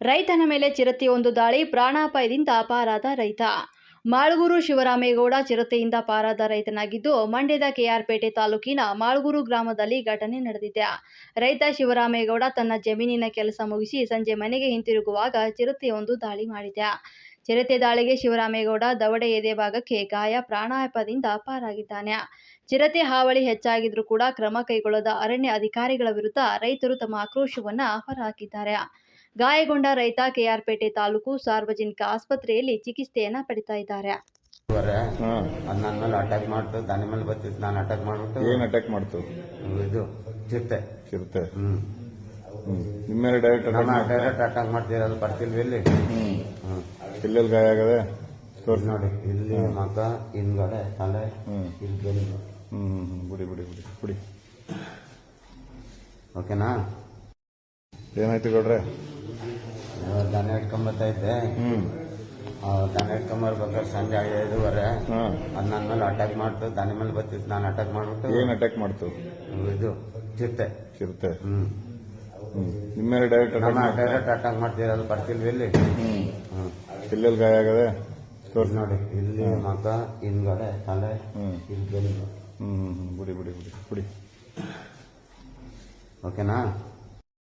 ರೈತನ ಮೇಲೆ ಚಿರತೆಯೊಂದು ದಾಳಿ, ಪ್ರಾಣಾಪಾಯದಿಂದ ಪಾರಾದ ರೈತ ಮಾಳ್ಗೂರು ಶಿವರಾಮೇಗೌಡ ಚಿರತೆಯಿಂದ ಪಾರಾದ ರೈತನಾಗಿದ್ದು ಮಂಡ್ಯದ ಕೆಆರ್ಪೇಟೆ ತಾಲೂಕಿನ ಮಾಳ್ಗೂರು ಗ್ರಾಮದಲ್ಲಿ ಘಟನೆ ನಡೆದಿದೆ. ರೈತ ಶಿವರಾಮೇಗೌಡ ತನ್ನ ಜಮೀನಿನ ಕೆಲಸ ಮುಗಿಸಿ ಸಂಜೆ ಮನೆಗೆ ಹಿಂತಿರುಗುವಾಗ ಚಿರತೆಯೊಂದು ದಾಳಿ ಮಾಡಿದೆ. ಚಿರತೆ ದಾಳಿಗೆ ಶಿವರಾಮೇಗೌಡ ದವಡೆ ಎದೆ ಭಾಗಕ್ಕೆ ಗಾಯ, ಪ್ರಾಣಾಪಾಯದಿಂದ ಪಾರಾಗಿದ್ದಾನೆ. ಚಿರತೆ ಹಾವಳಿ ಹೆಚ್ಚಾಗಿದ್ರೂ ಕೂಡ ಕ್ರಮ ಕೈಗೊಳ್ಳದ ಅರಣ್ಯ ಅಧಿಕಾರಿಗಳ ವಿರುದ್ಧ ರೈತರು ತಮ್ಮ ಆಕ್ರೋಶವನ್ನ ಹೊರಹಾಕಿದ್ದಾರೆ. ಗಾಯಗೊಂಡ ರೈತ ಕೆಆರ್ಪೇಟೆ ತಾಲೂಕು ಸಾರ್ವಜನಿಕ ಆಸ್ಪತ್ರೆಯಲ್ಲಿ ಚಿಕಿತ್ಸೆಯನ್ನ ಪಡಿತಾ ಇದ್ದಾರೆ. ಅದು ನನ್ನ ಮೇಲೆ ಅಟ್ಯಾಕ್ ಮಾಡ್ತು ದಾನಿ ಮೇಲೆ ಬರ್ತಿತ್ತು ನಾನು ಅಟ್ಯಾಕ್ ಮಾಡ್ಬಿಟ್ಟು ಏನ್ ಅಟ್ಯಾಕ್ ಮಾಡ್ತು? ಇದು ಚಿರತೆ. ಚಿರತೆ. ಹ್ಮ್. ನಿಮ್ಮ ಮೇಲೆ ಡೈರೆಕ್ಟ್ ಅಟ್ಯಾಕ್ ಡೈರೆಕ್ಟ್ ಅಟ್ಯಾಕ್ ಮಾಡ್ತಿರೋದು ಬರ್ತಿಲ್ವಿ ಇಲ್ಲಿ? ಹ್ಮ್. ಎಲ್ಲೆಲ್ಲಿ ಗಾಯ ಆಗದೆ? ತೋರ್ಸಿ. ನೋಡಿ ಇಲ್ಲಿ ಮಗ ಹಿಂದ್ಗಡೆ ತಲೆ ಹ್ಮ್. ಇಲ್ಲಿ ಬೆನ್ನು. ಹ್ಮ್ ಹ್ಮ್, ಹ್ಮ್. ಬಿಡಿ ಬಿಡಿ ಬಿಡಿ ಬಿಡಿ. ಓಕೆನಾ? ಏನಾಯ್ತು ಗೌಡ್ರೆ? ದನ ಇಟ್ಕೊಂಬತ್ತಾ ಇದ್ದೆ. ಹ್ಮ್. ಆ ದನ ಇಟ್ಕೊಂಬರ್ಬೇಕಾದ್ರೆ ಸಂಜೆ ಐದುವರೆ. ಹ್ಮ್. ಅದು ನನ್ನ ಮೇಲೆ ಅಟ್ಯಾಕ್ ಮಾಡ್ತು ದಾನಿ ಮೇಲೆ ಬರ್ತಿತ್ತು. ನಾನು ಅಟ್ಯಾಕ್ ಮಾಡ್ಬಿಟ್ಟು ಏನ್ ಅಟ್ಯಾಕ್ ಮಾಡ್ತು? ಇದು ಚಿರತೆ. ಚಿರತೆ. ಹ್ಮ್. ಹ್ಮ್. ಮೇಲೆ ಡೈರೆಕ್ಟ್ ಅಟ್ಯಾಕ್ ನಮ್ಮ ಮಾಡ್ತು ಡೈರೆಕ್ಟ್ ಅಟ್ಯಾಕ್ ಮಾಡ್ತಿರೋದು ಬರ್ತಿಲ್ವಿ ಇಲ್ಲಿ. ಹ್ಮ್. ಹ್ಮ್. ಎಲ್ಲೆಲ್ಲಿ ಗಾಯ ಆಗದೆ? ತೋರ್ಸಿ ನೋಡಿ ಇಲ್ಲಿ ಮಗ ಹಿಂದ್ಗಡೆ ತಲೆ ಹ್ಮ್. ಇಲ್ಲಿ ಬೆನ್ನು. ಹ್ಮ್ ಹ್ಮ್, ಹ್ಮ್. ಬಿಡಿ ಬಿಡಿ ಬಿಡಿ ಬಿಡಿ. ಓಕೆನಾ